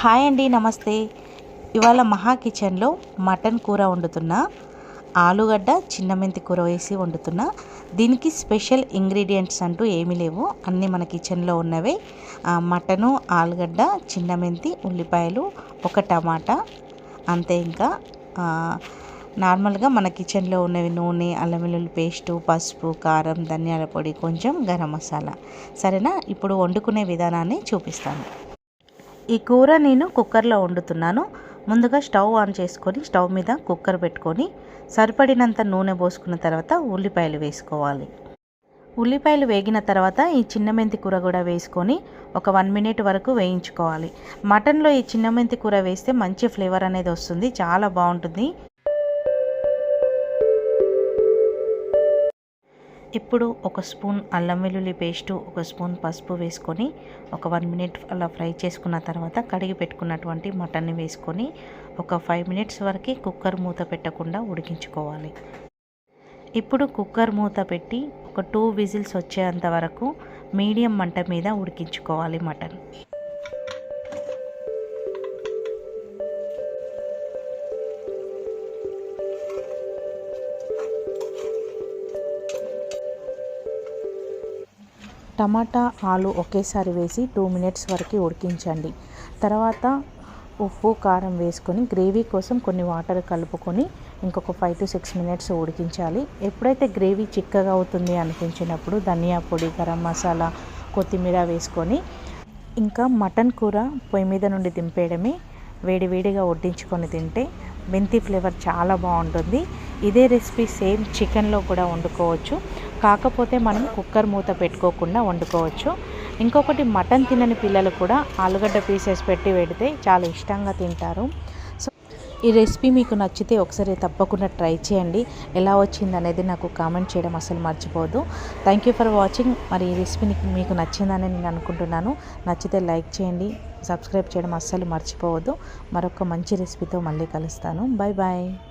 Hi అండి నమస్తే. ఇవాళ మహా కిచెన్లో మటన్ కూర వండుతున్నా ఆలుగడ్డ చిన్న మెంతి కూర వేసి వండుతున్నా. దీనికి స్పెషల్ ఇంగ్రీడియంట్స్ అంటూ ఏమీ లేవు. అన్నీ మన కిచెన్లో ఉన్నవే. మటను ఆలుగడ్డ చిన్న మెంతి ఉల్లిపాయలు ఒక టమాటా అంతే ఇంకా. నార్మల్గా మన కిచెన్లో ఉన్నవి నూనె అల్లం వెల్లుల్లి పేస్టు పసుపు కారం ధనియాల పొడి కొంచెం గరం మసాలా. సరేనా? ఇప్పుడు వండుకునే విధానాన్ని చూపిస్తాను. ఈ కూర నేను కుక్కర్లో వండుతున్నాను. ముందుగా స్టవ్ ఆన్ చేసుకొని స్టవ్ మీద కుక్కర్ పెట్టుకొని సరిపడినంత నూనె పోసుకున్న తర్వాత ఉల్లిపాయలు వేసుకోవాలి. ఉల్లిపాయలు వేగిన తర్వాత ఈ చిన్న మెంతి కూర కూడా వేసుకొని ఒక వన్ మినిట్ వరకు వేయించుకోవాలి. మటన్లో ఈ చిన్న మెంతి కూర వేస్తే మంచి ఫ్లేవర్ అనేది వస్తుంది. చాలా బాగుంటుంది. ఇప్పుడు ఒక స్పూన్ అల్లం వెల్లుల్లి పేస్టు ఒక స్పూన్ పసుపు వేసుకొని ఒక వన్ మినిట్ అలా ఫ్రై చేసుకున్న తర్వాత కడిగి పెట్టుకున్నటువంటి మటన్ని వేసుకొని ఒక ఫైవ్ మినిట్స్ వరకు కుక్కర్ మూత పెట్టకుండా ఉడికించుకోవాలి. ఇప్పుడు కుక్కర్ మూత పెట్టి ఒక టూ విజిల్స్ వచ్చేంత వరకు మీడియం మంట మీద ఉడికించుకోవాలి మటన్. టమాటా ఆలు ఒకేసారి వేసి టూ మినిట్స్ వరకు ఉడికించండి. తర్వాత ఉప్పు కారం వేసుకొని గ్రేవీ కోసం కొన్ని వాటర్ కలుపుకొని ఇంకొక ఫైవ్ టు సిక్స్ మినిట్స్ ఉడికించాలి. ఎప్పుడైతే గ్రేవీ చిక్కగా అవుతుంది అనిపించినప్పుడు ధనియా పొడి గరం మసాలా కొత్తిమీర వేసుకొని ఇంకా మటన్ కూర పొయ్యి మీద నుండి దింపేయడమే వేడివేడిగా వడ్డించుకొని తింటే మెంతి ఫ్లేవర్ చాలా బాగుంటుంది. ఇదే రెసిపీ సేమ్ చికెన్లో కూడా వండుకోవచ్చు. కాకపోతే మనం కుక్కర్ మూత పెట్టుకోకుండా వండుకోవచ్చు. ఇంకొకటి మటన్ తినని పిల్లలు కూడా ఆలుగడ్డ పీసెస్ పెట్టి పెడితే చాలా ఇష్టంగా తింటారు. సో ఈ రెసిపీ మీకు నచ్చితే ఒకసారి తప్పకుండా ట్రై చేయండి. ఎలా వచ్చింది అనేది నాకు కామెంట్ చేయడం అసలు మర్చిపోదు థ్యాంక్ యూ ఫర్ వాచింగ్ మరి ఈ రెసిపీ మీకు నచ్చిందని నేను అనుకుంటున్నాను. నచ్చితే లైక్ చేయండి. సబ్స్క్రైబ్ చేయడం అస్సలు మర్చిపోవద్దు. మరొక మంచి రెసిపీతో మళ్ళీ కలుస్తాను. Bye bye